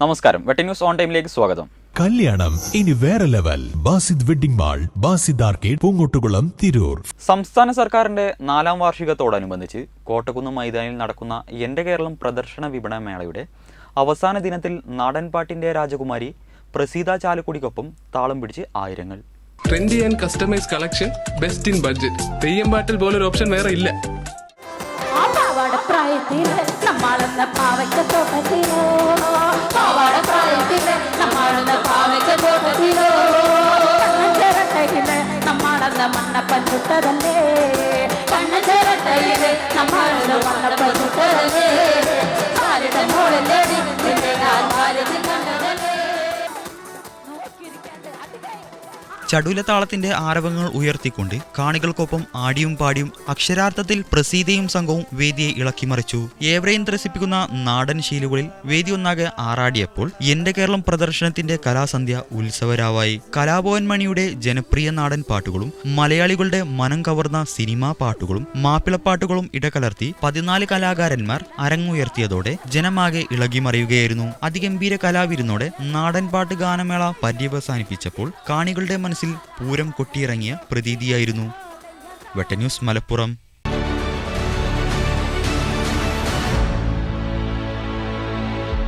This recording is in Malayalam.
നമസ്കാരം. വെട്ടി ന്യൂസ് ഓൺ ടൈമിലേക്ക് സ്വാഗതം. കല്യാണം. ഇനി വേറെ level. Basith wedding mall Basith arcade Poongottukulam Tirur. സംസ്ഥാന സർക്കാരിന്റെ നാലാം വാർഷികത്തോടനുബന്ധിച്ച് കോട്ടക്കുന്ന് മൈതാനിൽ നടക്കുന്ന എന്റെ കേരളം പ്രദർശന വിപണന മേളയുടെ അവസാന ദിനത്തിൽ നാടൻപാട്ടിന്റെ രാജകുമാരി പ്രസീത ചാലക്കുടിക്കൊപ്പം താളം പിടിച്ച് ആയിരങ്ങൾ. Trendy and customise collection best in budget theyyam പാട്ടിൽ പോലൊരു ഓപ്ഷൻ വേറെ ഇല്ല. ആ Obrigado. ചടുലതാളത്തിന്റെ ആരവങ്ങൾ ഉയർത്തിക്കൊണ്ട് കാണികൾക്കൊപ്പം ആടിയും പാടിയും അക്ഷരാർത്ഥത്തിൽ പ്രസീതയും സംഘവും വേദിയെ ഇളക്കിമറിച്ചു ഏവരെയും ത്രസിപ്പിക്കുന്ന നാടൻ ശീലുകളിൽ വേദി ഒന്നാകെ ആറാടിയപ്പോൾ എന്റെ കേരളം പ്രദർശനത്തിന്റെ കലാസന്ധ്യ ഉത്സവരാവായി. കലാഭവൻ മണിയുടെ ജനപ്രിയ നാടൻ പാട്ടുകളും മലയാളികളുടെ മനം കവർന്ന സിനിമാ പാട്ടുകളും മാപ്പിളപ്പാട്ടുകളും ഇടകലർത്തി പതിനാല് കലാകാരന്മാർ അരങ്ങുയർത്തിയതോടെ ജനമാകെ ഇളകിമറിയുകയായിരുന്നു അതിഗംഭീര കലാവിരുന്നോടെ നാടൻ പാട്ട് ഗാനമേള പര്യവസാനിപ്പിച്ചപ്പോൾ കാണികളുടെ മനസ്സിൽ പൂരം കൊട്ടിയിറങ്ങിയ പ്രതീതിയായിരുന്നു. വെട്ടന്യൂസ് മലപ്പുറം.